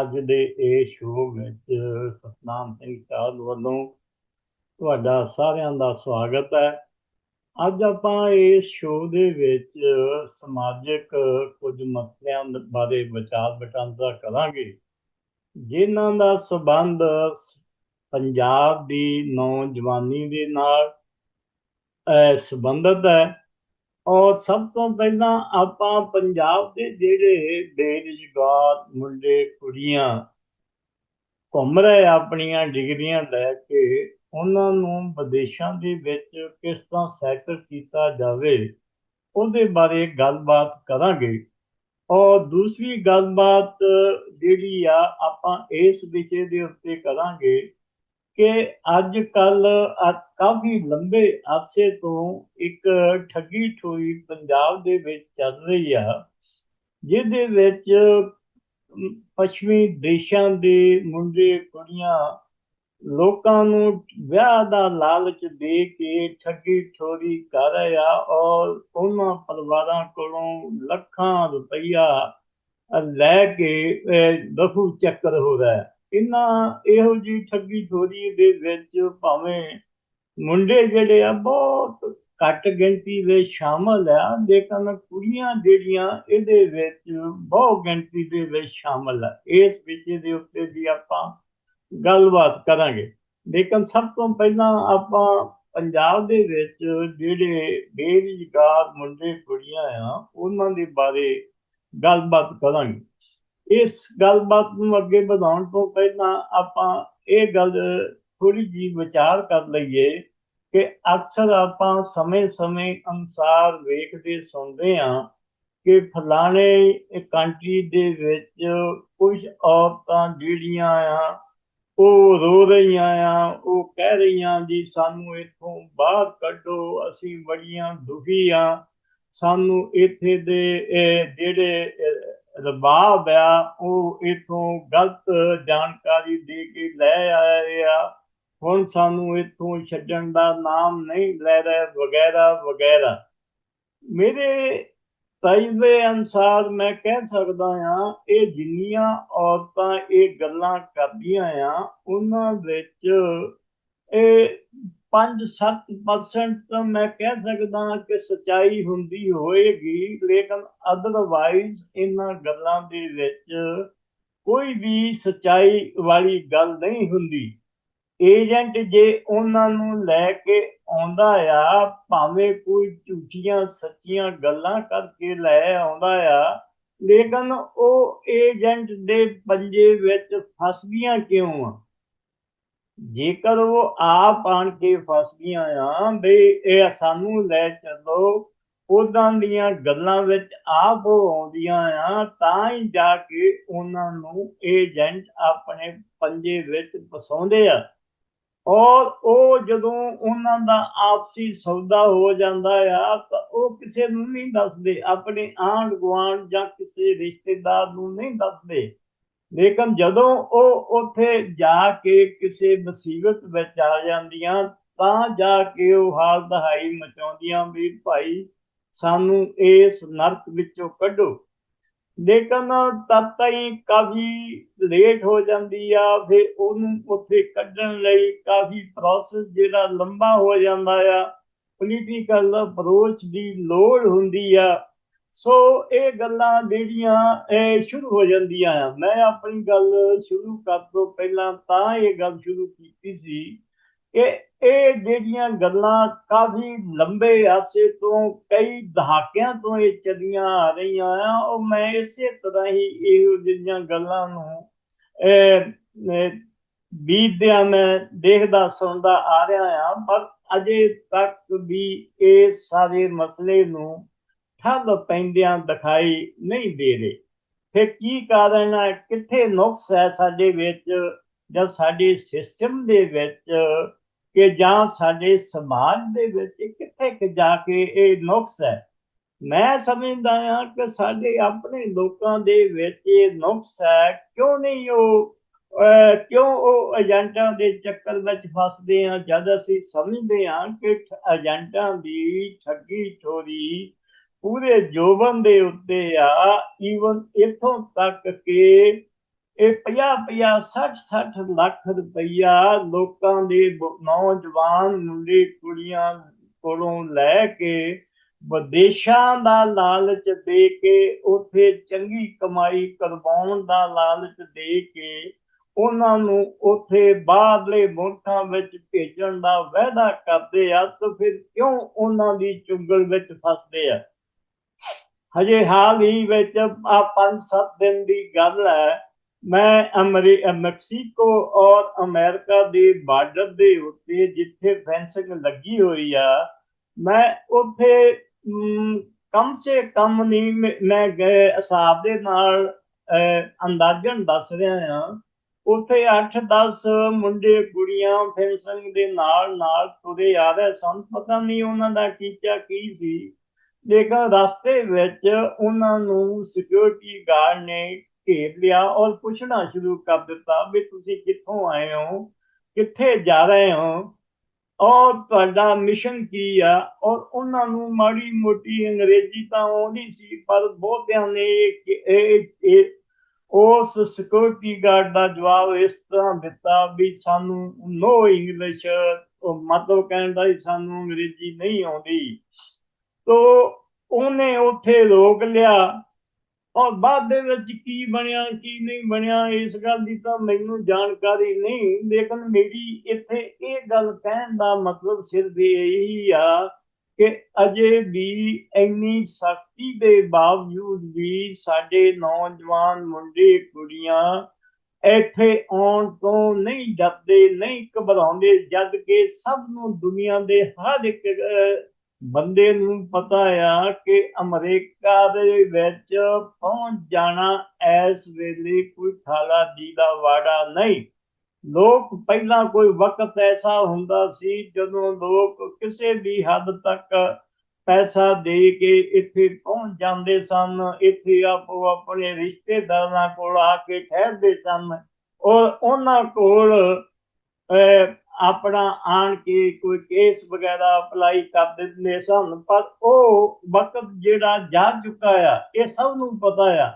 ਅੱਜ ਦੇ ਇਹ ਸ਼ੋਅ ਵਿੱਚ ਸਤਨਾਮ ਸਿੰਘ ਚਾਹਲ ਵੱਲੋਂ ਤੁਹਾਡਾ ਸਾਰਿਆਂ ਦਾ ਸਵਾਗਤ ਹੈ। ਅੱਜ ਆਪਾਂ ਇਸ ਸ਼ੋਅ ਦੇ ਵਿੱਚ ਸਮਾਜਿਕ ਕੁਝ ਮਸਲਿਆਂ ਬਾਰੇ ਵਿਚਾਰ ਵਟਾਂਦਰਾ ਕਰਾਂਗੇ। ਜਿਨ੍ਹਾਂ ਦਾ ਸਬੰਧ ਪੰਜਾਬ ਦੀ ਨੌਜਵਾਨੀ ਦੇ ਨਾਲ ਸੰਬੰਧਿਤ ਹੈ। ਔਰ ਸਭ ਤੋਂ ਪਹਿਲਾਂ ਆਪਾਂ ਪੰਜਾਬ ਦੇ ਜਿਹੜੇ ਬੇਰੁਜ਼ਗਾਰ ਮੁੰਡੇ, ਕੁੜੀਆਂ ਘੁੰਮ ਰਹੇ ਆਪਣੀਆਂ ਡਿਗਰੀਆਂ ਲੈ ਕੇ, ਉਹਨਾਂ ਨੂੰ ਵਿਦੇਸ਼ਾਂ ਦੇ ਵਿੱਚ ਕਿਸ ਤਰ੍ਹਾਂ ਸੈਟਲ ਕੀਤਾ ਜਾਵੇ, ਉਹਦੇ ਬਾਰੇ ਗੱਲਬਾਤ ਕਰਾਂਗੇ। ਔਰ ਦੂਸਰੀ ਗੱਲਬਾਤ ਜਿਹੜੀ ਆ, ਆਪਾਂ ਇਸ ਵਿਸ਼ੇ ਦੇ ਉੱਤੇ ਕਰਾਂਗੇ ਕਿ ਅੱਜ ਕੱਲ ਕਾਫੀ ਲੰਬੇ ਅਰਸੇ ਤੋਂ ਇੱਕ ਠੱਗੀ ਠੋਈ ਪੰਜਾਬ ਦੇ ਵਿੱਚ ਚੱਲ ਰਹੀ ਆ, ਜਿਹਦੇ ਵਿੱਚ ਪੱਛਮੀ ਦੇਸ਼ਾਂ ਦੇ ਮੁੰਡੇ, ਕੁੜੀਆਂ ਲੋਕਾਂ ਨੂੰ ਵਿਆਹ ਦਾ ਲਾਲਚ ਦੇ ਕੇ ਠੱਗੀ ਠੋਰੀ ਕਰ ਰਿਹਾ ਔਰ ਉਹਨਾਂ ਪਰਿਵਾਰਾਂ ਕੋਲੋਂ ਲੱਖਾਂ ਰੁਪਈਆ ਲੈ ਕੇ ਦਫੂ ਚੱਕਰ ਹੋ ਰਿਹਾ ਇਹਨਾਂ ਇਹੋ ਜੀ ਠੱਗੀ ਠੋਰੀ ਦੇ ਵਿੱਚ ਭਾਵੇਂ ਮੁੰਡੇ ਜਿਹੜੇ ਆ ਬਹੁਤ ਘੱਟ ਗਿਣਤੀ ਦੇ ਸ਼ਾਮਲ ਆ, ਲੇਕਿਨ ਕੁੜੀਆਂ ਜਿਹੜੀਆਂ ਇਹਦੇ ਵਿੱਚ ਬਹੁ ਗਿਣਤੀ ਦੇ ਵਿੱਚ ਸ਼ਾਮਲ ਆ। ਇਸ ਵਿਸ਼ੇ ਦੇ ਉੱਤੇ ਵੀ ਆਪਾਂ ਗੱਲਬਾਤ ਕਰਾਂਗੇ। ਲੇਕਿਨ ਸਭ ਤੋਂ ਪਹਿਲਾਂ ਆਪਾਂ ਪੰਜਾਬ ਦੇ ਵਿੱਚ ਜਿਹੜੇ ਬੇਰੁਜ਼ਗਾਰ ਮੁੰਡੇ ਕੁੜੀਆਂ ਆ, ਉਹਨਾਂ ਦੇ ਬਾਰੇ ਗੱਲਬਾਤ ਕਰਾਂਗੇ। ਇਸ ਗੱਲਬਾਤ ਨੂੰ ਅੱਗੇ ਵਧਾਉਣ ਤੋਂ ਪਹਿਲਾਂ ਆਪਾਂ ਇਹ ਗੱਲ ਥੋੜੀ ਜੀ ਵਿਚਾਰ ਕਰ ਲਈਏ ਕਿ ਅਕਸਰ ਆਪਾਂ ਸਮੇਂ-ਸਮੇਂ ਅਨਸਾਰ ਵੇਖਦੇ ਸੁਣਦੇ ਆ ਕਿ ਫਲਾਣੇ ਕੰਟਰੀ ਦੇ ਵਿੱਚ ਕੁਝ ਔਰਤਾਂ ਜਿਹੜੀਆਂ ਆ, ਉਹ ਰੋ ਰਹੀਆਂ ਆ, ਉਹ ਕਹਿ ਰਹੀਆਂ ਜੀ, ਸਾਨੂੰ ਇੱਥੋਂ ਬਾਹਰ ਕੱਢੋ, ਅਸੀਂ ਬੜੀਆਂ ਦੁਖੀ ਆ। ਸਾਨੂੰ ਇੱਥੇ ਦੇ ਜਿਹੜੇ ਰਬਾਬ ਆ, ਉਹ ਇਥੋਂ ਗਲਤ ਜਾਣਕਾਰੀ ਦੇ ਕੇ ਲੈ ਆਏ ਆ ਹੁਣ ਸਾਨੂੰ ਇਥੋਂ ਛੱਡਣ ਦਾ ਨਾਮ ਨਹੀਂ ਲੈ ਰਹੇ, ਵਗੈਰਾ ਵਗੈਰਾ। ਮੇਰੇ ਤਜਰਬੇ ਅਨਸਾਰ ਮੈਂ ਕਹਿ ਸਕਦਾ ਆ ਇਹ ਜਿੰਨੀਆਂ ਔਰਤਾਂ ਇਹ ਗੱਲਾਂ ਕਰਦੀਆਂ ਆ, ਉਹਨਾਂ ਵਿੱਚ ਇਹ 5-7% ਤਾਂ ਮੈਂ ਕਹਿ ਸਕਦਾ ਕਿ ਸਚਾਈ ਹੁੰਦੀ ਹੋਏਗੀ, ਲੇਕਿਨ ਅਦਰਵਾਈਜ਼ ਇਹਨਾਂ ਗੱਲਾਂ ਦੇ ਵਿੱਚ ਕੋਈ ਵੀ ਸਚਾਈ ਵਾਲੀ ਗੱਲ ਨਹੀਂ ਹੁੰਦੀ। ਏਜੰਟ ਜੇ ਉਹਨਾਂ ਨੂੰ ਲੈ ਕੇ ਆਉਂਦਾ ਆ, ਭਾਵੇਂ ਕੋਈ ਝੂਠੀਆਂ ਸੱਚੀਆਂ ਗੱਲਾਂ ਕਰਕੇ ਲੈ ਆਉਂਦਾ ਆ, ਲੇਕਿਨ ਉਹ ਏਜੰਟ ਦੇ ਪੰਜੇ ਵਿੱਚ ਫਸ ਗਈਆਂ ਕਿਉਂ ਆ? ਜੇਕਰ ਉਹ ਆਪ ਆਣ ਕੇ ਫਸ ਗਈਆਂ ਆ, ਬਈ ਇਹ ਸਾਨੂੰ ਲੈ ਚੱਲੋ ਉਦਾਂ ਦੀਆਂ ਗੱਲਾਂ ਵਿੱਚ ਆਪ ਆਉਂਦੀਆਂ ਆ, ਤਾਂ ਹੀ ਜਾ ਕੇ ਉਹਨਾਂ ਨੂੰ ਏਜੰਟ ਆਪਣੇ ਪੰਜੇ ਵਿੱਚ ਫਸਾਉਂਦੇ ਆ। ਔਰ ਉਹ ਜਦੋਂ ਉਹਨਾਂ ਦਾ ਆਪਸੀ ਸੌਦਾ ਹੋ ਜਾਂਦਾ ਆ, ਤਾਂ ਉਹ ਕਿਸੇ ਨੂੰ ਨਹੀਂ ਦੱਸਦੇ, ਆਪਣੇ ਆਂਢ ਗੁਆਂਢ ਜਾਂ ਕਿਸੇ ਰਿਸ਼ਤੇਦਾਰ ਨੂੰ ਨਹੀਂ ਦੱਸਦੇ। ਲੇਕਿਨ ਜਦੋਂ ਉਹ ਉੱਥੇ ਜਾ ਕੇ ਕਿਸੇ ਮੁਸੀਬਤ ਵਿੱਚ ਆ ਜਾਂਦੀਆਂ, ਤਾਂ ਜਾ ਕੇ ਉਹ ਹਾਲ ਦਹਾਈ ਮਚਾਉਂਦੀਆਂ ਵੀ, ਭਾਈ, ਸਾਨੂੰ ਇਸ ਨਰਕ ਵਿੱਚੋਂ ਕੱਢੋ। ਲੇਕਿਨ ਤਦ ਤਾਈਂ ਕਾਫੀ ਲੇਟ ਹੋ ਜਾਂਦੀ ਆ, ਫਿਰ ਉਹਨੂੰ ਉੱਥੇ ਕੱਢਣ ਲਈ ਕਾਫੀ ਪ੍ਰੋਸੈਸ ਜਿਹੜਾ ਲੰਬਾ ਹੋ ਜਾਂਦਾ ਆ ਪੋਲੀਟੀਕਲ ਅਪਰੋਚ ਦੀ ਲੋੜ ਹੁੰਦੀ ਆ। ਸੋ ਇਹ ਗੱਲਾਂ ਜਿਹੜੀਆਂ, ਇਹ ਸ਼ੁਰੂ ਹੋ ਜਾਂਦੀਆਂ ਆ। ਮੈਂ ਆਪਣੀ ਗੱਲ ਸ਼ੁਰੂ ਕਰਨ ਤੋਂ ਪਹਿਲਾਂ ਤਾਂ ਇਹ ਗੱਲ ਸ਼ੁਰੂ ਕੀਤੀ ਸੀ ਕਿ ਇਹ ਜਿਹੜੀਆਂ ਗੱਲਾਂ ਕਾਫੀ ਲੰਬੇ ਅਰਸੇ ਤੋਂ, ਕਈ ਦਹਾਕਿਆਂ ਤੋਂ ਇਹ ਚੱਲੀਆਂ ਆ ਰਹੀਆਂ ਆ, ਉਹ ਮੈਂ ਇਸੇ ਤਰ੍ਹਾਂ ਹੀ ਇਹੋ ਜਿਹੀਆਂ ਗੱਲਾਂ ਨੂੰ ਬੀਤਦਿਆਂ ਮੈਂ ਦੇਖਦਾ, ਸੁਣਦਾ ਆ ਰਿਹਾ ਆ, ਪਰ ਅਜੇ ਤੱਕ ਵੀ ਇਹ ਸਾਰੇ ਮਸਲੇ ਨੂੰ ਠੱਗ ਪੈਂਦਿਆਂ ਦਿਖਾਈ ਨਹੀਂ ਦੇ ਰਹੇ। ਫਿਰ ਕੀ ਕਾਰਨ ਹੈ? ਕਿੱਥੇ ਨੁਕਸ ਹੈ ਸਾਡੇ ਵਿੱਚ ਜਾਂ ਸਾਡੇ ਸਿਸਟਮ ਦੇ ਵਿੱਚ ਕਿ ਜਾਂ ਸਾਡੇ ਸਮਾਜ ਦੇ ਵਿੱਚ? ਕਿੱਥੇ ਕਿ ਜਾ ਕੇ ਇਹ ਨੁਕਸ ਹੈ? ਮੈਂ ਸਮਝਦਾ ਹਾਂ ਕਿ ਸਾਡੇ ਆਪਣੇ ਲੋਕਾਂ ਦੇ ਵਿੱਚ ਇਹ ਨੁਕਸ ਹੈ। ਕਿਉਂ ਨਹੀਂ ਉਹ ਕਿਉਂ ਉਹ ਏਜੰਟਾਂ ਦੇ ਚੱਕਰ ਵਿੱਚ ਫਸਦੇ ਆ ਜਦ ਅਸੀਂ ਸਮਝਦੇ ਹਾਂ ਕਿ ਏਜੰਟਾਂ ਦੀ ਠੱਗੀ ਚੋਰੀ ਪੂਰੇ ਜੋਬਨ ਦੇ ਉੱਤੇ ਆ ਈਵਨ ਇਥੋਂ ਤੱਕ ਕਿ ਇਹ 50 50 60 60 ਲੱਖ ਰੁਪਈਆ ਲੋਕਾਂ ਦੇ ਨੌਜਵਾਨ, ਮੁੰਡੇ, ਕੁੜੀਆਂ ਕੋਲੋਂ ਲੈ ਕੇ ਵਿਦੇਸ਼ਾਂ ਦਾ ਲਾਲਚ ਦੇ ਕੇ, ਉੱਥੇ ਚੰਗੀ ਕਮਾਈ ਕਰਵਾਉਣ ਦਾ ਲਾਲਚ ਦੇ ਕੇ ਉਹਨਾਂ ਨੂੰ ਉੱਥੇ ਬਾਹਰਲੇ ਮੁਲਕਾਂ ਵਿੱਚ ਭੇਜਣ ਦਾ ਵਾਅਦਾ ਕਰਦੇ ਆ, ਤਾਂ ਫਿਰ ਕਿਉਂ ਉਹਨਾਂ ਦੀ ਚੁੰਗਲ ਵਿੱਚ ਫਸਦੇ ਆ? ਹਜੇ ਹਾਲ ਹੀ ਵਿੱਚ ਆ 5-7 ਦਿਨ ਦੀ ਗੱਲ ਹੈ। ਮੈਂ ਅਮਰੀ ਮੈਕਸੀਕੋ ਔਰ ਅਮਰੀਕਾ ਦੇ ਬਾਰਡਰ ਦੇ ਉੱਤੇ ਜਿੱਥੇ ਫੈਂਸਿੰਗ ਲੱਗੀ ਹੋਈ ਆ, ਮੈਂ ਉੱਥੇ ਕਮ ਸੇ ਕਮ ਨਹੀਂ ਮੈਂ- ਹਿਸਾਬ ਦੇ ਨਾਲ ਅੰਦਾਜ਼ਨ ਦੱਸ ਰਿਹਾ ਹਾਂ। ਉੱਥੇ 8-10 ਮੁੰਡੇ ਕੁੜੀਆਂ ਫੈਂਸਿੰਗ ਦੇ ਨਾਲ ਨਾਲ ਤੁਰੇ ਆ ਰਹੇ ਸਨ। ਪਤਾ ਨਹੀਂ ਉਹਨਾਂ ਦਾ ਟੀਚਾ ਕੀ ਸੀ। ਲੇਕਿਨ ਰਸਤੇ ਵਿੱਚ ਉਹਨਾਂ ਨੂੰ ਸਿਕਿਉਰਿਟੀ ਗਾਰਡ ਨੇ ਘੇਰ ਲਿਆ ਔਰ ਪੁੱਛਣਾ ਸ਼ੁਰੂ ਕਰ ਦਿੱਤਾ ਵੀ ਤੁਸੀਂ ਕਿੱਥੋਂ ਆਏ ਹੋ, ਕਿੱਥੇ ਜਾ ਰਹੇ ਹੋ ਔਰ ਤੁਹਾਡਾ ਮਿਸ਼ਨ ਕੀ ਆ? ਔਰ ਉਹਨਾਂ ਨੂੰ ਮਾੜੀ ਮੋਟੀ ਅੰਗਰੇਜ਼ੀ ਤਾਂ ਆਉਂਦੀ ਸੀ, ਪਰ ਬਹੁਤਿਆਂ ਨੇ ਇਹ ਉਸ ਸਿਕਿਉਰਿਟੀ ਗਾਰਡ ਦਾ ਜਵਾਬ ਇਸ ਤਰ੍ਹਾਂ ਦਿੱਤਾ ਵੀ ਸਾਨੂੰ ਨੋ ਇੰਗਲਿਸ਼ ਮਤਲਬ ਕਹਿਣ ਦਾ ਸਾਨੂੰ ਅੰਗਰੇਜ਼ੀ ਨਹੀਂ ਆਉਂਦੀ। ਤੋ ਉਹਨੇ ਉੱਥੇ ਰੋਕ ਲਿਆ। ਔਰ ਬਾਅਦ ਦੇ ਵਿੱਚ ਕੀ ਬਣਿਆ, ਕੀ ਨਹੀਂ ਬਣਿਆ, ਇਸ ਗੱਲ ਦੀ ਤਾਂ ਮੈਨੂੰ ਜਾਣਕਾਰੀ ਨਹੀਂ। ਲੇਕਿਨ ਮੇਰੀ ਇੱਥੇ ਇਹ ਗੱਲ ਕਹਿਣ ਦਾ ਮਤਲਬ ਸਿਰਫ ਇਹੀ ਆ ਕਿ ਅਜੇ ਵੀ ਇੰਨੀ ਸਖਤੀ ਦੇ ਬਾਵਜੂਦ ਵੀ ਸਾਡੇ ਨੌਜਵਾਨ ਮੁੰਡੇ, ਕੁੜੀਆਂ ਇੱਥੇ ਆਉਣ ਤੋਂ ਨਹੀਂ ਡਰਦੇ, ਨਹੀਂ ਘਬਰਾਉਂਦੇ, ਜਦ ਕਿ ਸਭ ਨੂੰ ਦੁਨੀਆ ਦੇ ਹਰ ਇੱਕ ਬੰਦੇ ਨੂੰ ਪਤਾ ਆ ਕਿ ਅਮਰੀਕਾ ਦੇ ਵਿੱਚ ਪਹੁੰਚ ਜਾਣਾ ਇਸ ਵੇਲੇ ਕੋਈ ਥਾਲਾ ਜੀ ਦਾ ਵਾੜਾ ਨਹੀਂ। ਲੋਕ ਪਹਿਲਾਂ ਕੋਈ ਵਕਤ ਐਸਾ ਹੁੰਦਾ ਸੀ ਜਦੋਂ ਲੋਕ ਕਿਸੇ ਵੀ ਹੱਦ ਤੱਕ ਪੈਸਾ ਦੇ ਕੇ ਇੱਥੇ ਪਹੁੰਚ ਜਾਂਦੇ ਸਨ। ਇੱਥੇ ਆਪੋ ਆਪਣੇ ਰਿਸ਼ਤੇਦਾਰਾਂ ਕੋਲ ਆ ਕੇ ਠਹਿਰਦੇ ਸਨ। ਔਰ ਉਹਨਾਂ ਕੋਲ ਅਹ, ਆਪਣਾ ਆਣ ਕੇ ਕੋਈ ਕੇਸ ਵਗੈਰਾ ਅਪਲਾਈ ਕਰ ਦਿੰਦੇ ਸਨ, ਪਰ ਉਹ ਵਕਤ ਜਿਹੜਾ ਜਾ ਚੁੱਕਾ ਆ, ਇਹ ਸਭ ਨੂੰ ਪਤਾ ਆ।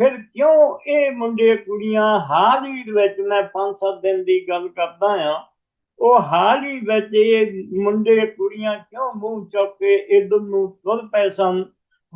ਫਿਰ ਕਿਉਂ ਇਹ ਮੁੰਡੇ ਕੁੜੀਆਂ ਹਾਲ ਹੀ ਵਿੱਚ ਮੈਂ 5-7 ਦਿਨ ਦੀ ਗੱਲ ਕਰਦਾ ਆ, ਉਹ ਹਾਲ ਹੀ ਵਿੱਚ ਇਹ ਮੁੰਡੇ ਕੁੜੀਆਂ ਕਿਉਂ ਮੂੰਹ ਚੁੱਕ ਕੇ ਇਧਰ ਨੂੰ ਤੁਰ ਪਏ ਸਨ?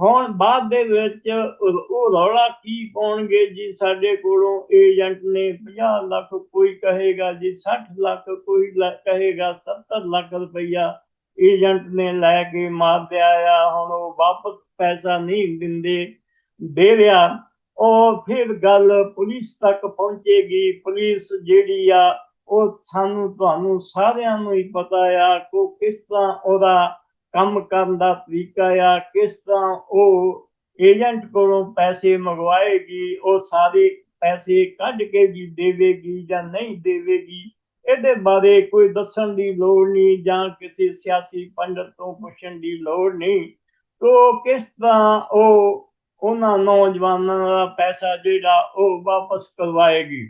ਹੁਣ ਬਾਅਦ ਦੇ ਵਿੱਚ ਉਹ ਰੌਲਾ ਕੀ ਪਾਉਣਗੇ ਜੀ ਸਾਡੇ ਕੋਲੋਂ? ਏਜੰਟ ਨੇ 50 ਲੱਖ ਕੋਈ ਕਹੇਗਾ ਜੀ 60 ਲੱਖ ਕੋਈ ਕਹੇਗਾ 70 ਲੱਖ ਰੁਪਈਆ ਏਜੰਟ ਨੇ ਲੈ ਕੇ ਮਾਰ ਦਿਆ ਆ। ਹੁਣ ਉਹ ਵਾਪਸ ਪੈਸਾ ਨਹੀਂ ਦਿੰਦੇ, ਦੇ ਰਿਹਾ। ਉਹ ਫਿਰ ਗੱਲ ਪੁਲਿਸ ਤੱਕ ਪਹੁੰਚੇਗੀ। ਪੁਲਿਸ ਜਿਹੜੀ ਆ, ਉਹ ਸਾਨੂੰ ਤੁਹਾਨੂੰ ਸਾਰਿਆਂ ਨੂੰ ਹੀ ਪਤਾ ਆ ਕਿ ਕਿਸ ਤਰ੍ਹਾਂ ਉਹਦਾ ਕੰਮ ਕਰਨ ਦਾ ਤਰੀਕਾ ਆ, ਕਿਸ ਤਰ੍ਹਾਂ ਉਹ ਏਜੰਟ ਕੋਲੋਂ ਪੈਸੇ ਮੰਗਵਾਏਗੀ, ਉਹ ਸਾਰੇ ਪੈਸੇ ਕੱਢ ਕੇ ਜੀ ਦੇਵੇਗੀ ਜਾਂ ਨਹੀਂ ਦੇਵੇਗੀ, ਇਹਦੇ ਬਾਰੇ ਕੋਈ ਦੱਸਣ ਦੀ ਲੋੜ ਨਹੀਂ ਜਾਂ ਕਿਸੇ ਸਿਆਸੀ ਪੰਡਤ ਤੋਂ ਪੁੱਛਣ ਦੀ ਲੋੜ ਨਹੀਂ। ਤੋ ਕਿਸ ਤਰ੍ਹਾਂ ਉਹ ਉਹਨਾਂ ਨੌਜਵਾਨਾਂ ਦਾ ਪੈਸਾ ਜਿਹੜਾ ਉਹ ਵਾਪਸ ਕਰਵਾਏਗੀ।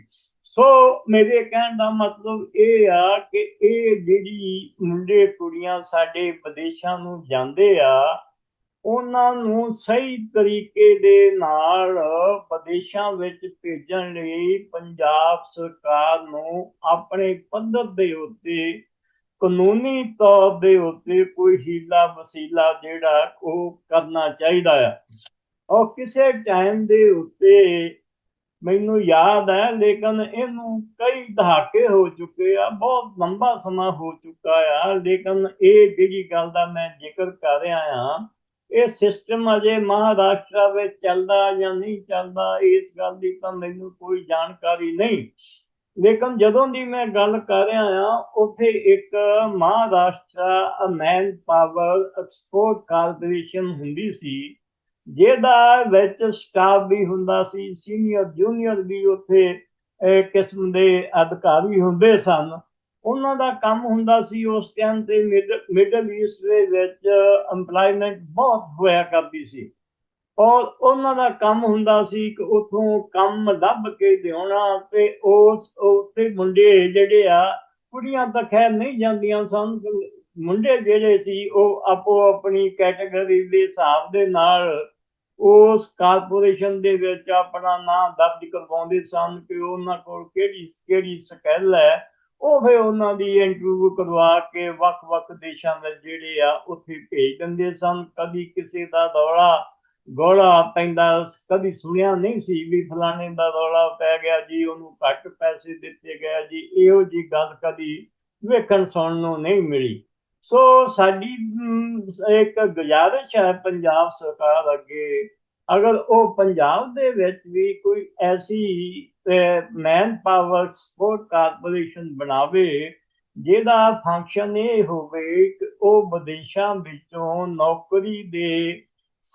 ਸੋ ਮੇਰੇ ਕਹਿਣ ਦਾ ਮਤਲਬ ਇਹ ਆ ਕਿ ਇਹ ਜਿਹੜੀ ਮੁੰਡੇ ਕੁੜੀਆਂ ਸਾਡੇ ਵਿਦੇਸ਼ਾਂ ਨੂੰ ਜਾਂਦੇ ਆ, ਉਹਨਾਂ ਨੂੰ ਸਹੀ ਤਰੀਕੇ ਦੇ ਨਾਲ ਵਿਦੇਸ਼ਾਂ ਵਿੱਚ ਭੇਜਣ ਲਈ ਪੰਜਾਬ ਸਰਕਾਰ ਨੂੰ ਆਪਣੇ ਪੱਧਰ ਦੇ ਉੱਤੇ, ਕਾਨੂੰਨੀ ਤੌਰ ਦੇ ਉੱਤੇ ਕੋਈ ਹੀਲਾ ਵਸੀਲਾ ਜਿਹੜਾ ਉਹ ਕਰਨਾ ਚਾਹੀਦਾ ਆ। ਔਰ ਕਿਸੇ ਟਾਈਮ ਦੇ ਉੱਤੇ ਮੈਨੂੰ ਯਾਦ ਹੈ, ਲੇਕਿਨ ਇਹਨੂੰ ਕਈ ਦਹਾਕੇ ਹੋ ਚੁੱਕੇ ਆ, ਬਹੁਤ ਲੰਬਾ ਸਮਾਂ ਹੋ ਚੁੱਕਾ ਆ। ਲੇਕਿਨ ਇਹ ਜਿਹੜੀ ਗੱਲ ਦਾ ਮੈਂ ਜ਼ਿਕਰ ਕਰ ਰਿਹਾ ਆ ਇਹ ਸਿਸਟਮ ਅਜੇ ਮਹਾਰਾਸ਼ਟਰ ਵਿੱਚ ਚੱਲਦਾ ਜਾਂ ਨਹੀਂ ਚੱਲਦਾ, ਇਸ ਗੱਲ ਦੀ ਤਾਂ ਮੈਨੂੰ ਕੋਈ ਜਾਣਕਾਰੀ ਨਹੀਂ। ਲੇਕਿਨ ਜਦੋਂ ਦੀ ਮੈਂ ਗੱਲ ਕਰ ਰਿਹਾ ਆ ਉੱਥੇ ਇੱਕ Maharashtra manpower export corporation ਹੁੰਦੀ ਸੀ ਜਿਹਦਾ ਵਿੱਚ ਸਟਾਫ ਵੀ ਹੁੰਦਾ ਸੀ, ਸੀਨੀਅਰ, ਜੂਨੀਅਰ ਵੀ ਉੱਥੇ ਕਿਸਮ ਦੇ ਅਧਿਕਾਰੀ ਹੁੰਦੇ ਸਨ। ਉਹਨਾਂ ਦਾ ਕੰਮ ਹੁੰਦਾ ਸੀ, ਉਸ ਟਾਈਮ ਤੇ ਮਿਡਲ ਈਸਟ ਦੇ ਵਿੱਚ EMPLOYMENT ਬਹੁਤ ਹੋਇਆ ਕਰਦੀ ਸੀ। ਔਰ ਉਹਨਾਂ ਦਾ ਕੰਮ ਹੁੰਦਾ ਸੀ ਕਿ ਉਥੋਂ ਕੰਮ ਲੱਭ ਕੇ ਦੇਉਣਾ ਤੇ ਉਸ ਉੱਥੇ ਮੁੰਡੇ ਜਿਹੜੇ ਆ, ਕੁੜੀਆਂ ਤਾਂ ਖੈਰ ਨਹੀਂ ਜਾਂਦੀਆਂ ਸਨ, ਮੁੰਡੇ ਜਿਹੜੇ ਸੀ ਉਹ ਆਪੋ ਆਪਣੀ ਕੈਟਾਗਰੀ ਦੇ ਹਿਸਾਬ ਦੇ ਨਾਲ ਉਸ ਕਾਰਪੋਰੇਸ਼ਨ ਦੇ ਵਿੱਚ ਆਪਣਾ ਨਾਮ ਦਰਜ ਕਰਵਾਉਂਦੇ ਸਨ ਕਿ ਉਹਨਾਂ ਕੋਲ ਕਿਹੜੀ ਕਿਹੜੀ ਸਕਿੱਲ ਹੈ। ਉਹ ਫਿਰ ਉਹਨਾਂ ਦੀ ਇੰਟਰਵਿਊ ਕਰਵਾ ਕੇ ਵੱਖ-ਵੱਖ ਦੇਸ਼ਾਂ ਵਿੱਚ ਜਿਹੜੇ ਆ, ਉੱਥੇ ਭੇਜ ਦਿੰਦੇ ਸਨ। ਕਦੀ ਕਿਸੇ ਦਾ ਦੌੜਾ ਗੋਲਾ ਪੈਂਦਾ, ਕਦੀ ਸੁਣਿਆ ਨਹੀਂ ਸੀ ਵੀ ਫਲਾਣੇ ਦਾ ਰੌਲਾ ਪੈ ਗਿਆ ਜੀ, ਉਹਨੂੰ ਘੱਟ ਪੈਸੇ ਦਿੱਤੇ ਗਏ ਜੀ। ਇਹੋ ਜੀ ਗੱਲ ਕਦੀ ਵੇਖਣ ਸੁਣਨ ਨੂੰ ਨਹੀਂ ਮਿਲੀ। ਸੋ ਸਾਡੀ ਇੱਕ ਗੁਜ਼ਾਰਿਸ਼ ਹੈ ਪੰਜਾਬ ਸਰਕਾਰ ਅੱਗੇ। ਅਗਰ ਉਹ ਪੰਜਾਬ ਦੇ ਵਿੱਚ ਵੀ ਕੋਈ ਐਸੀ ਮੈਨ ਪਾਵਰ ਸਪੋਰਟ ਕਾਰਪੋਰੇਸ਼ਨ ਬਣਾਵੇ, ਜਿਹਦਾ ਫੰਕਸ਼ਨ ਇਹ ਹੋਵੇ ਕਿ ਉਹ ਵਿਦੇਸ਼ਾਂ ਵਿੱਚੋਂ ਨੌਕਰੀ ਦੇ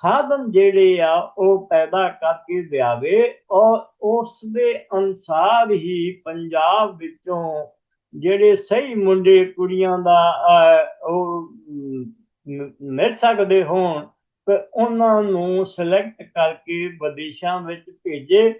ਸਾਧਨ ਜਿਹੜੇ ਆ, ਉਹ ਪੈਦਾ ਕਰਕੇ ਦਿਆਵੇ ਔਰ ਉਸ ਦੇ ਅਨਸਾਰ ਹੀ ਪੰਜਾਬ ਵਿੱਚੋਂ ਜਿਹੜੇ ਸਹੀ ਮੁੰਡੇ ਕੁੜੀਆਂ ਦਾ ਉਹ ਮਿਲ ਸਕਦੇ ਹੋਣ, ਤੇ ਉਹਨਾਂ ਨੂੰ ਸਿਲੈਕਟ ਕਰਕੇ ਵਿਦੇਸ਼ਾਂ ਵਿੱਚ ਭੇਜੇ,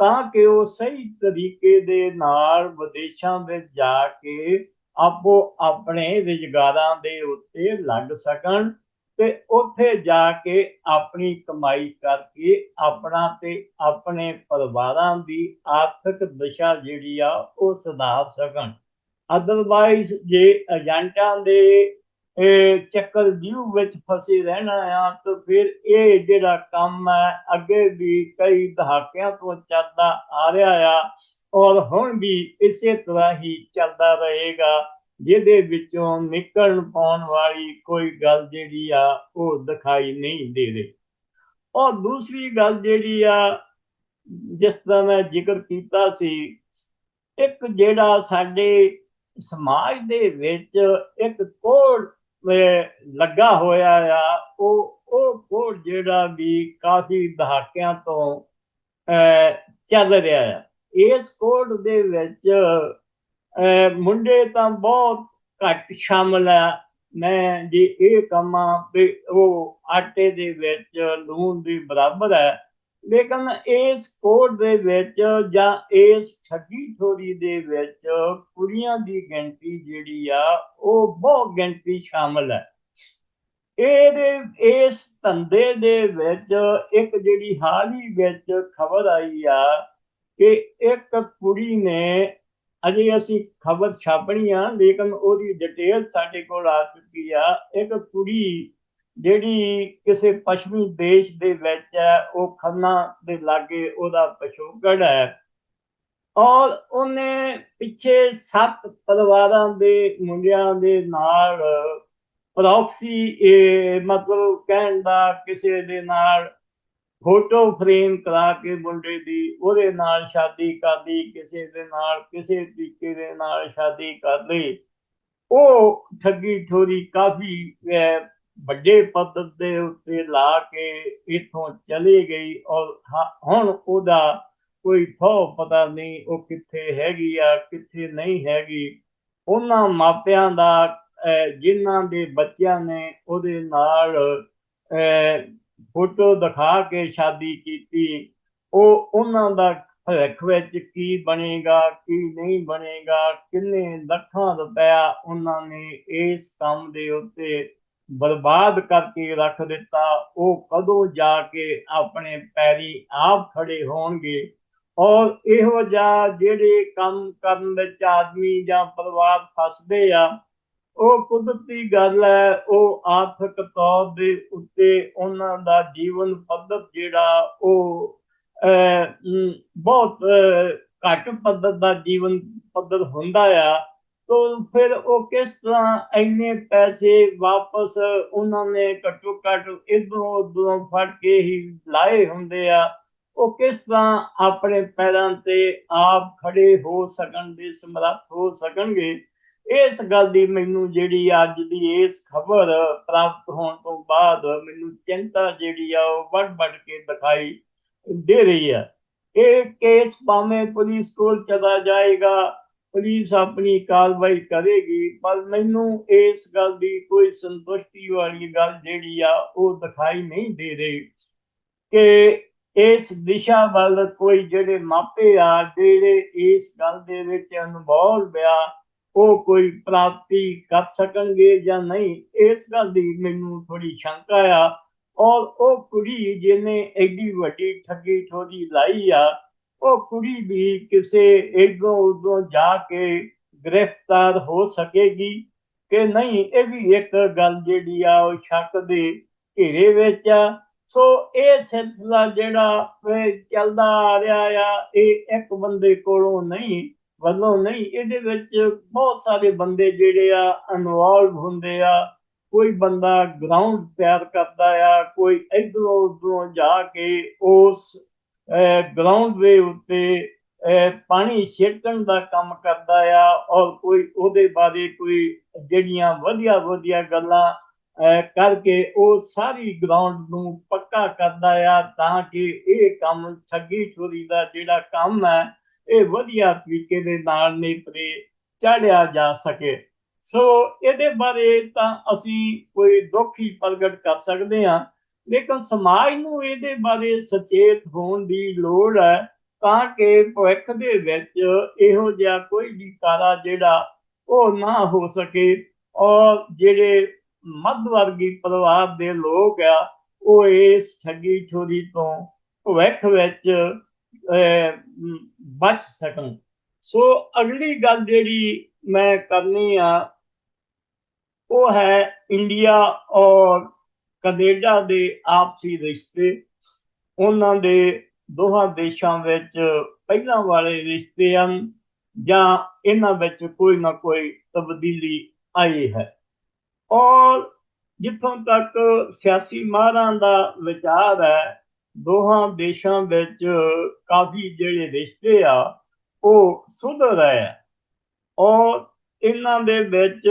ਤਾਂ ਕਿ ਉਹ ਸਹੀ ਤਰੀਕੇ ਦੇ ਨਾਲ ਵਿਦੇਸ਼ਾਂ ਵਿੱਚ ਜਾ ਕੇ ਆਪੋ ਆਪਣੇ ਰੁਜ਼ਗਾਰਾਂ ਦੇ ਉੱਤੇ ਲੱਗ ਸਕਣ ਤੇ ਉੱਥੇ ਜਾ ਕੇ ਆਪਣੀ ਕਮਾਈ ਕਰਕੇ ਆਪਣਾ ਤੇ ਆਪਣੇ ਪਰਿਵਾਰਾਂ ਦੀ ਆਰਥਿਕ ਦਿਸ਼ਾ ਜਿਹੜੀ ਆ, ਉਹ ਸੁਧਾਰ ਸਕਣ। ਅਦਰਵਾਈਜ਼ ਜੇ ਏਜੰਟਾਂ ਦੇ ਚੱਕਰ ਜੀਵ ਵਿੱਚ ਫਸੇ ਰਹਿਣਾ ਆ, ਤਾਂ ਫਿਰ ਇਹ ਜਿਹੜਾ ਕੰਮ ਹੈ, ਅੱਗੇ ਵੀ ਕਈ ਦਹਾਕਿਆਂ ਤੋਂ ਚੱਲਦਾ ਆ ਰਿਹਾ ਆ, ਔਰ ਹੁਣ ਵੀ ਇਸੇ ਤਰ੍ਹਾਂ ਹੀ ਚੱਲਦਾ ਰਹੇਗਾ, ਜਿਹਦੇ ਵਿੱਚੋਂ ਨਿਕਲਣ ਪਾਉਣ ਵਾਲੀ ਕੋਈ ਗੱਲ ਜਿਹੜੀ ਆ, ਉਹ ਦਿਖਾਈ ਨਹੀਂ ਦੇ ਰਹੀ। ਔਰ ਦੂਸਰੀ ਗੱਲ ਜਿਹੜੀ ਆ, ਜਿਸ ਤਰ੍ਹਾਂ ਮੈਂ ਜ਼ਿਕਰ ਕੀਤਾ ਸੀ, ਇੱਕ ਜਿਹੜਾ ਸਾਡੇ ਸਮਾਜ ਦੇ ਵਿੱਚ ਇੱਕ ਕੋੜ ਲੱਗਾ ਹੋਇਆ ਆ, ਉਹ ਉਹ ਕੋੜ ਜਿਹੜਾ ਵੀ ਕਾਫੀ ਦਹਾਕਿਆਂ ਤੋਂ ਚੱਲ ਰਿਹਾ ਆ। ਇਸ ਕੋੜ ਦੇ ਵਿੱਚ ਮੁੰਡੇ ਤਾਂ ਬਹੁਤ ਘੱਟ ਸ਼ਾਮਲ ਆ। ਮੈਂ ਜੇ ਇਹ ਕੰਮਾਂ ਵੀ ਉਹ ਆਟੇ ਦੇ ਵਿੱਚ ਲੂਣ ਦੀ ਬਰਾਬਰ ਹੈ ਲੇਕਿਨ ਇਸ ਕੋਡ ਦੇ ਵਿੱਚ ਜਾਂ ਇਸ ਠੱਗੀ ਥੋੜੀ ਦੇ ਵਿੱਚ ਕੁੜੀਆਂ ਦੀ ਗਿਣਤੀ ਜਿਹੜੀ ਆ, ਉਹ ਬਹੁਤ ਗਿਣਤੀ ਸ਼ਾਮਲ ਹੈ। ਇਹਦੇ, ਇਸ ਧੰਦੇ ਦੇ ਵਿੱਚ ਇੱਕ ਜਿਹੜੀ ਹਾਲ ਹੀ ਵਿੱਚ ਖਬਰ ਆਈ ਆ ਕਿ ਇੱਕ ਕੁੜੀ ਨੇ ਅਜੇ ਅਸੀਂ ਖਬਰ ਛਾਪਣੀ ਆ, ਲੇਕਿਨ ਉਹਦੀ ਡਿਟੇਲ ਸਾਡੇ ਕੋਲ ਆ ਚੁੱਕੀ ਆ। ਇੱਕ ਕੁੜੀ ਜਿਹੜੀ ਕਿਸੇ ਪੱਛਮੀ ਦੇਸ਼ ਦੇ ਵਿੱਚ ਹੈ, ਉਹ ਖੰਨਾ ਦੇ ਲਾਗੇ ਉਹਦਾ ਪਸ਼ੋਗੜ ਹੈ। ਔਰ ਉਹਨੇ ਪਿੱਛੇ ਸੱਤ ਪਰਿਵਾਰਾਂ ਦੇ ਮੁੰਡਿਆਂ ਦੇ ਨਾਲ ਪ੍ਰੋਕਸੀ ਮਤਲਬ ਕਹਿਣ ਦਾ ਕਿਸੇ ਦੇ ਨਾਲ ਫੋਟੋ ਫਰੇਮ ਕਰਾ ਕੇ ਮੁੰਡੇ ਦੀ, ਉਹਦੇ ਨਾਲ ਸ਼ਾਦੀ ਕਰਦੀ ਕਿਸੇ ਦੇ ਨਾਲ, ਕਿਸੇ ਤਰੀਕੇ ਦੇ ਨਾਲ ਸ਼ਾਦੀ ਕਰ ਲਈ। ਉਹ ਠੱਗੀ ਠੋਰੀ ਕਾਫੀ ਵੱਡੇ ਪੱਧਰ ਦੇ ਉੱਤੇ ਲਾ ਕੇ ਇਥੋਂ ਚਲੀ ਗਈ ਔਰ ਹੁਣ ਉਹਦਾ ਕੋਈ ਥੋ ਪਤਾ ਨਹੀਂ ਉਹ ਕਿੱਥੇ ਹੈਗੀ ਆ, ਕਿੱਥੇ ਨਹੀਂ ਹੈਗੀ। ਉਹਨਾਂ ਮਾਪਿਆਂ ਦਾ ਜਿਨ੍ਹਾਂ ਦੇ ਬੱਚਿਆਂ ਨੇ ਉਹਦੇ ਨਾਲ ਫੋਟੋ ਦਿਖਾ ਕੇ ਸ਼ਾਦੀ ਕੀਤੀ, ਉਹ ਉਹਨਾਂ ਦਾ ਭਵਿੱਖ ਵਿੱਚ ਕੀ ਬਣੇਗਾ, ਕੀ ਨਹੀਂ ਬਣੇਗਾ, ਕਿੰਨੇ ਲੱਖਾਂ ਰੁਪਇਆ ਉਹਨਾਂ ਨੇ ਇਸ ਕੰਮ ਦੇ ਉੱਤੇ ਬਰਬਾਦ ਕਰਕੇ ਰੱਖ ਦਿੱਤਾ, ਉਹ ਕਦੋਂ ਜਾ ਕੇ ਆਪਣੇ ਪੈਰੀ ਆਪ ਖੜੇ ਹੋਣਗੇ? ਔਰ ਇਹੋ ਜਿਹਾ ਜਿਹੜੇ ਕੰਮ ਕਰਨ ਵਿੱਚ ਆਦਮੀ ਜਾਂ ਪਰਿਵਾਰ ਫਸਦੇ ਆ, ਉਹ ਕੁਦਰਤੀ ਗੱਲ ਹੈ, ਉਹ ਆਰਥਿਕ ਤੌਰ ਦੇ ਉੱਤੇ ਉਹਨਾਂ ਦਾ ਜੀਵਨ ਪੱਧਰ ਜਿਹੜਾ, ਉਹ ਬਹੁਤ ਘੱਟ ਪੱਧਰ ਦਾ ਜੀਵਨ ਪੱਧਰ ਹੁੰਦਾ ਆ। ਤੋ ਫਿਰ ਉਹ ਕਿਸ ਤਰ੍ਹਾਂ ਇੰਨੇ ਪੈਸੇ ਵਾਪਸ ਉਹਨਾਂ ਨੇ ਘੱਟੋ ਘੱਟ ਇਧਰੋਂ ਉਧਰੋਂ ਫੜ ਕੇ ਹੀ ਲਾਏ ਹੁੰਦੇ ਆ, ਉਹ ਕਿਸ ਤਰ੍ਹਾਂ ਆਪਣੇ ਪੈਰਾਂ ਤੇ ਆਪ ਖੜੇ ਹੋ ਸਕਣ ਦੇ ਸਮਰੱਥ ਹੋ ਸਕਣਗੇ? ਇਸ ਗੱਲ ਦੀ ਮੈਨੂੰ ਜਿਹੜੀ ਅੱਜ ਦੀ ਇਸ ਖਬਰ ਪ੍ਰਾਪਤ ਹੋਣ ਤੋਂ ਬਾਅਦ ਮੈਨੂੰ ਚਿੰਤਾ ਜਿਹੜੀ ਆ ਉਹ ਵੱਡ ਵੱਡ ਕੇ ਦਿਖਾਈ ਦੇ ਰਹੀ ਹੈ ਇਹ ਕੇਸ ਭਾਵੇਂ ਪੁਲਿਸ ਕੋਲ ਚਲਾ ਜਾਏਗਾ ਪੁਲਿਸ ਆਪਣੀ ਕਾਰਵਾਈ ਕਰੇਗੀ, ਪਰ ਮੈਨੂੰ ਇਸ ਗੱਲ ਦੀ ਕੋਈ ਸੰਤੁਸ਼ਟੀ ਵਾਲੀ ਗੱਲ ਜਿਹੜੀ ਆ, ਉਹ ਦਿਖਾਈ ਨਹੀਂ ਦੇ ਰਹੀ ਕਿ ਇਸ ਦਿਸ਼ਾ ਵੱਲ ਕੋਈ ਜਿਹੜੇ ਮਾਪੇ ਆ, ਜਿਹੜੇ ਇਸ ਗੱਲ ਦੇ ਵਿੱਚ ਅਨੁਭਵ ਬਿਆ ਉਹ ਕੋਈ ਪ੍ਰਾਪਤੀ ਕਰ ਸਕਣਗੇ ਜਾਂ ਨਹੀਂ, ਇਸ ਗੱਲ ਦੀ ਮੈਨੂੰ ਥੋੜੀ ਸ਼ੰਕਾ ਆ। ਔਰ ਉਹ ਕੁੜੀ ਜਿਹਨੇ ਐਡੀ ਵੱਡੀ ਠੱਗੀ ਠੋਰੀ ਲਾਈ ਆ ਉਹ ਕੁੜੀ ਵੀ ਕਿਸੇ ਇਦੋਂ ਉਦੋਂ ਜਾ ਕੇ ਗ੍ਰਿਫਤਾਰ ਹੋ ਸਕੇਗੀ ਕਿ ਨਹੀਂ, ਇਹ ਵੀ ਇੱਕ ਗੱਲ ਜਿਹੜੀ ਆ ਉਹ ਸ਼ੱਕ ਦੇ ਘੇਰੇ ਵਿੱਚ ਆ। ਸੋ ਇਹ ਸਿਲਸਿਲਾ ਜਿਹੜਾ ਚੱਲਦਾ ਆ ਰਿਹਾ ਆ, ਇਹ ਇੱਕ ਬੰਦੇ ਕੋਲੋਂ ਨਹੀਂ, ਵੱਲੋਂ ਨਹੀਂ, ਇਹਦੇ ਵਿੱਚ ਬਹੁਤ ਸਾਰੇ ਬੰਦੇ ਜਿਹੜੇ ਆ ਇਨਵੋਲਵ ਹੁੰਦੇ ਆ। ਕੋਈ ਬੰਦਾ ਗਰਾਊਂਡ ਤਿਆਰ ਕਰਦਾ ਆ, ਕੋਈ ਇਧਰੋਂ ਉਧਰੋਂ ਜਾ ਕੇ ਉਸ ਗਰਾਊਂਡ ਦੇ ਉੱਤੇ ਪਾਣੀ ਛਿੜਕਣ ਦਾ ਕੰਮ ਕਰਦਾ ਆ ਔਰ ਕੋਈ ਉਹਦੇ ਬਾਰੇ ਕੋਈ ਜਿਹੜੀਆਂ ਵਧੀਆ ਵਧੀਆ ਗੱਲਾਂ ਕਰਕੇ ਉਹ ਸਾਰੀ ਗਰਾਊਂਡ ਨੂੰ ਪੱਕਾ ਕਰਦਾ ਆ ਤਾਂ ਕਿ ਇਹ ਕੰਮ ਠੱਗੀ ਚੋਰੀ ਦਾ ਜਿਹੜਾ ਕੰਮ ਹੈ, ਇਹ ਵਧੀਆ ਤਰੀਕੇ ਦੇ ਨਾਲ ਨੇਪਰੇ ਚੜਿਆ ਜਾ ਸਕੇ। ਸੋ ਇਹਦੇ ਬਾਰੇ ਤਾਂ ਅਸੀਂ ਕੋਈ ਦੁੱਖ ਹੀ ਪ੍ਰਗਟ ਕਰ ਸਕਦੇ ਹਾਂ। ਲੇਕਿਨ ਸਮਾਜ ਨੂੰ ਇਹਦੇ ਬਾਰੇ ਸੁਚੇਤ ਹੋਣ ਦੀ ਲੋੜ ਹੈ ਤਾਂ ਕਿ ਭਵਿੱਖ ਦੇ ਵਿੱਚ ਇਹੋ ਜਿਹਾ ਕੋਈ ਵੀ ਕਾਰਾ ਜਿਹੜਾ ਉਹ ਨਾ ਹੋ ਸਕੇ ਔਰ ਜਿਹੜੇ ਮੱਧ ਵਰਗੀ ਪਰਿਵਾਰ ਦੇ ਲੋਕ ਆ, ਉਹ ਇਸ ਠੱਗੀ ਚੋਰੀ ਤੋਂ ਭਵਿੱਖ ਵਿੱਚ ਬਚ ਸਕਣ। ਸੋ ਅਗਲੀ ਗੱਲ ਜਿਹੜੀ ਮੈਂ ਕਰਨੀ ਆ, ਉਹ ਹੈ ਇੰਡੀਆ ਔਰ ਕੈਨੇਡਾ ਦੇ ਆਪਸੀ ਰਿਸ਼ਤੇ, ਉਹਨਾਂ ਦੇ ਦੋਹਾਂ ਦੇਸ਼ਾਂ ਵਿੱਚ ਪਹਿਲਾਂ ਵਾਲੇ ਰਿਸ਼ਤੇ ਹਨ ਜਾਂ ਇਹਨਾਂ ਵਿੱਚ ਕੋਈ ਨਾ ਕੋਈ ਤਬਦੀਲੀ ਆਈ ਹੈ। ਔਰ ਜਿੱਥੋਂ ਤੱਕ ਸਿਆਸੀ ਮਾਹਰਾਂ ਦਾ ਵਿਚਾਰ ਹੈ, ਦੋਹਾਂ ਦੇਸ਼ਾਂ ਵਿੱਚ ਕਾਫੀ ਜਿਹੜੇ ਰਿਸ਼ਤੇ ਆ, ਉਹ ਸੁਧਰ ਰਹੇ ਆ। ਔਰ ਇਹਨਾਂ ਦੇ ਵਿੱਚ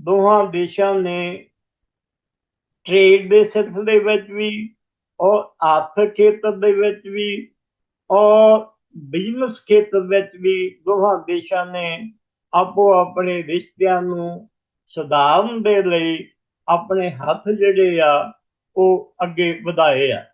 ਦੋਹਾਂ ਦੇਸ਼ਾਂ ਨੇ ਟ੍ਰੇਡ ਦੇ ਸਿਲਸਿਲੇ ਵਿੱਚ ਵੀ, ਔਰ ਆਰਥਿਕ ਖੇਤਰ ਦੇ ਵਿੱਚ ਵੀ, ਔਰ ਬਿਜ਼ਨਸ ਖੇਤਰ ਵਿੱਚ ਵੀ ਦੋਹਾਂ ਦੇਸ਼ਾਂ ਨੇ ਆਪੋ ਆਪਣੇ ਰਿਸ਼ਤਿਆਂ ਨੂੰ ਸੁਧਾਰਨ ਦੇ ਲਈ ਆਪਣੇ ਹੱਥ ਜਿਹੜੇ ਆ, ਉਹ ਅੱਗੇ ਵਧਾਏ ਆ।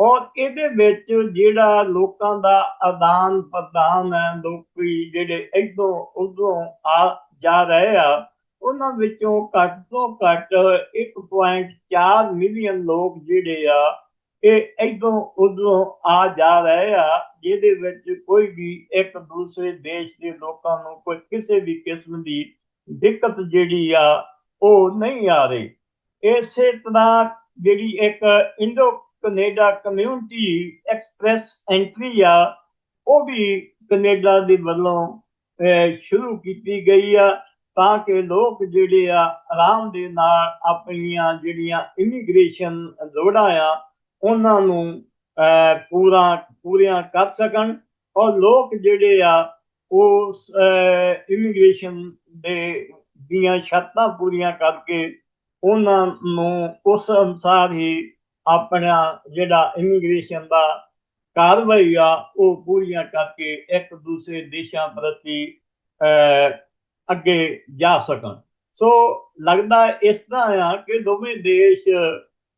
ਔਰ ਇਹਦੇ ਵਿੱਚ ਜਿਹੜਾ ਲੋਕਾਂ ਦਾ ਆਦਾਨ ਪ੍ਰਦਾਨ ਹੈ, ਲੋਕੀ ਜਿਹੜੇ ਇਧਰੋਂ ਉਧਰੋਂ ਆ ਜਾ ਰਹੇ ਆ ਉਹਨਾਂ ਵਿੱਚੋਂ ਘੱਟ ਤੋਂ ਘੱਟ 1.4 ਮਿਲੀਅਨ ਲੋਕ ਜਿਹੜੇ ਆ, ਇਹ ਇਧਰੋਂ ਉਦੋਂ ਆ ਜਾ ਰਹੇ ਆ, ਜਿਹਦੇ ਵਿੱਚ ਕੋਈ ਵੀ ਇੱਕ ਦੂਸਰੇ ਦੇਸ਼ ਦੇ ਲੋਕਾਂ ਨੂੰ ਕੋਈ ਕਿਸੇ ਵੀ ਕਿਸਮ ਦੀ ਦਿੱਕਤ ਜਿਹੜੀ ਆ, ਉਹ ਨਹੀਂ ਆ ਰਹੀ। ਇਸੇ ਤਰ੍ਹਾਂ ਜਿਹੜੀ ਇੱਕ Indo Canada community express entry ਆ, ਉਹ ਵੀ ਕੈਨੇਡਾ ਦੇ ਵੱਲੋਂ ਸ਼ੁਰੂ ਕੀਤੀ ਗਈ ਆ। ਤਾਂ ਕਿ ਲੋਕ ਜਿਹੜੇ ਆ ਆਰਾਮ ਦੇ ਨਾਲ ਆਪਣੀਆਂ ਜਿਹੜੀਆਂ ਇਮੀਗ੍ਰੇਸ਼ਨ ਲੋੜਾਂ ਆ, ਉਹਨਾਂ ਨੂੰ ਪੂਰਾ, ਪੂਰੀਆਂ ਕਰ ਸਕਣ ਔਰ ਲੋਕ ਜਿਹੜੇ ਆ, ਉਹ ਇਮੀਗ੍ਰੇਸ਼ਨ ਦੇ ਦੀਆਂ ਸ਼ਰਤਾਂ ਪੂਰੀਆਂ ਕਰਕੇ ਉਹਨਾਂ ਨੂੰ ਉਸ ਅਨੁਸਾਰ ਹੀ ਆਪਣਾ ਜਿਹੜਾ ਇਮੀਗ੍ਰੇਸ਼ਨ ਦਾ ਕਾਰਵਾਈ ਆ, ਉਹ ਪੂਰੀਆਂ ਕਰਕੇ ਇੱਕ ਦੂਸਰੇ ਦੇਸ਼ਾਂ ਪ੍ਰਤੀ ਅੱਗੇ ਜਾ ਸਕਣ। ਸੋ ਲੱਗਦਾ ਇਸ ਤਰ੍ਹਾਂ ਆ ਕਿ ਦੋਵੇਂ ਦੇਸ਼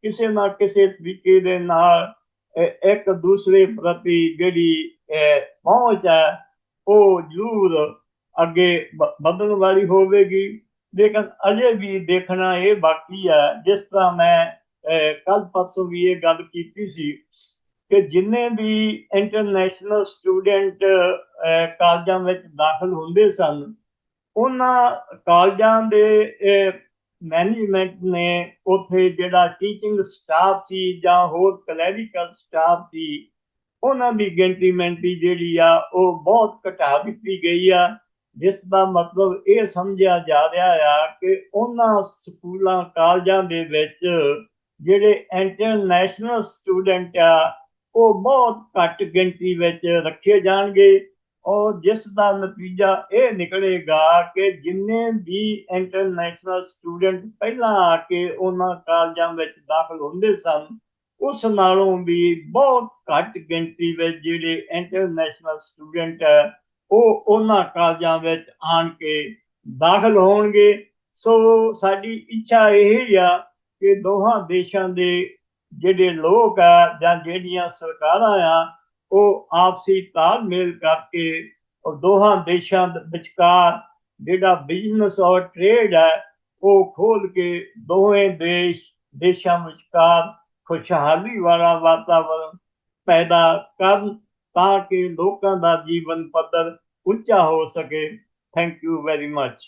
ਕਿਸੇ ਨਾ ਕਿਸੇ ਤਰੀਕੇ ਦੇ ਨਾਲ ਇੱਕ ਦੂਸਰੇ ਪ੍ਰਤੀ ਜਿਹੜੀ ਪਹੁੰਚ ਹੈ, ਉਹ ਜ਼ਰੂਰ ਅੱਗੇ ਵਧਣ ਵਾਲੀ ਹੋਵੇਗੀ। ਲੇਕਿਨ ਅਜੇ ਵੀ ਦੇਖਣਾ ਇਹ ਬਾਕੀ ਹੈ, ਜਿਸ ਤਰ੍ਹਾਂ ਮੈਂ ਕੱਲ ਪਰਸੋਂ ਵੀ ਇਹ ਗੱਲ ਕੀਤੀ ਸੀ ਕਿ ਜਿੰਨੇ ਵੀ ਇੰਟਰਨੈਸ਼ਨਲ ਸਟੂਡੈਂਟ ਕਾਲਜਾਂ ਵਿੱਚ ਦਾਖਲ ਹੁੰਦੇ ਸਨ ਉਹਨਾਂ ਕਾਲਜਾਂ ਦੇ ਮੈਨੇਜਮੈਂਟ ਨੇ ਉੱਥੇ ਜਿਹੜਾ ਟੀਚਿੰਗ ਸਟਾਫ ਸੀ ਜਾਂ ਹੋਰ ਕਲੈਰੀਕਲ ਸਟਾਫ ਸੀ, ਉਹਨਾਂ ਦੀ ਗਿਣਤੀ ਮੈਂਟੀ ਜਿਹੜੀ ਆ, ਉਹ ਬਹੁਤ ਘਟਾ ਦਿੱਤੀ ਗਈ ਆ, ਜਿਸ ਦਾ ਮਤਲਬ ਇਹ ਸਮਝਿਆ ਜਾ ਰਿਹਾ ਆ ਕਿ ਉਹਨਾਂ ਸਕੂਲਾਂ, ਕਾਲਜਾਂ ਦੇ ਵਿੱਚ ਜਿਹੜੇ ਇੰਟਰਨੈਸ਼ਨਲ ਸਟੂਡੈਂਟ ਆ, ਉਹ ਬਹੁਤ ਘੱਟ ਗਿਣਤੀ ਵਿੱਚ ਰੱਖੇ ਜਾਣਗੇ। ਔਰ ਜਿਸ ਦਾ ਨਤੀਜਾ ਇਹ ਨਿਕਲੇਗਾ ਕਿ ਜਿੰਨੇ ਵੀ ਇੰਟਰਨੈਸ਼ਨਲ ਸਟੂਡੈਂਟ ਪਹਿਲਾਂ ਆ ਕੇ ਉਹਨਾਂ ਕਾਲਜਾਂ ਵਿੱਚ ਦਾਖਲ ਹੁੰਦੇ ਸਨ, ਉਸ ਨਾਲੋਂ ਵੀ ਬਹੁਤ ਘੱਟ ਗਿਣਤੀ ਵਿੱਚ ਜਿਹੜੇ ਇੰਟਰਨੈਸ਼ਨਲ ਸਟੂਡੈਂਟ ਹੈ, ਉਹ ਉਹਨਾਂ ਕਾਲਜਾਂ ਵਿੱਚ ਆਣ ਕੇ ਦਾਖਲ ਹੋਣਗੇ। ਸੋ ਸਾਡੀ ਇੱਛਾ ਇਹ ਆ ਕਿ ਦੋਹਾਂ ਦੇਸ਼ਾਂ ਦੇ ਜਿਹੜੇ ਲੋਕ ਆ ਜਾਂ ਜਿਹੜੀਆਂ ਸਰਕਾਰਾਂ ਆ ਉਹ ਆਪਸੀ ਤਾਲਮੇਲ ਕਰਕੇ ਉਹ ਦੋਹਾਂ ਦੇਸ਼ਾਂ ਵਿਚਕਾਰ ਜਿਹੜਾ ਬਿਜ਼ਨਸ ਔਰ ਟ੍ਰੇਡ ਹੈ, ਉਹ ਖੋਲ ਕੇ ਦੋਵੇਂ ਦੇਸ਼, ਦੇਸ਼ਾਂ ਵਿਚਕਾਰ ਖੁਸ਼ਹਾਲੀ ਵਾਲਾ ਵਾਤਾਵਰਣ ਪੈਦਾ ਕਰਨ ਤਾਂ ਕਿ ਲੋਕਾਂ ਦਾ ਜੀਵਨ ਪੱਧਰ ਉੱਚਾ ਹੋ ਸਕੇ। Thank you very much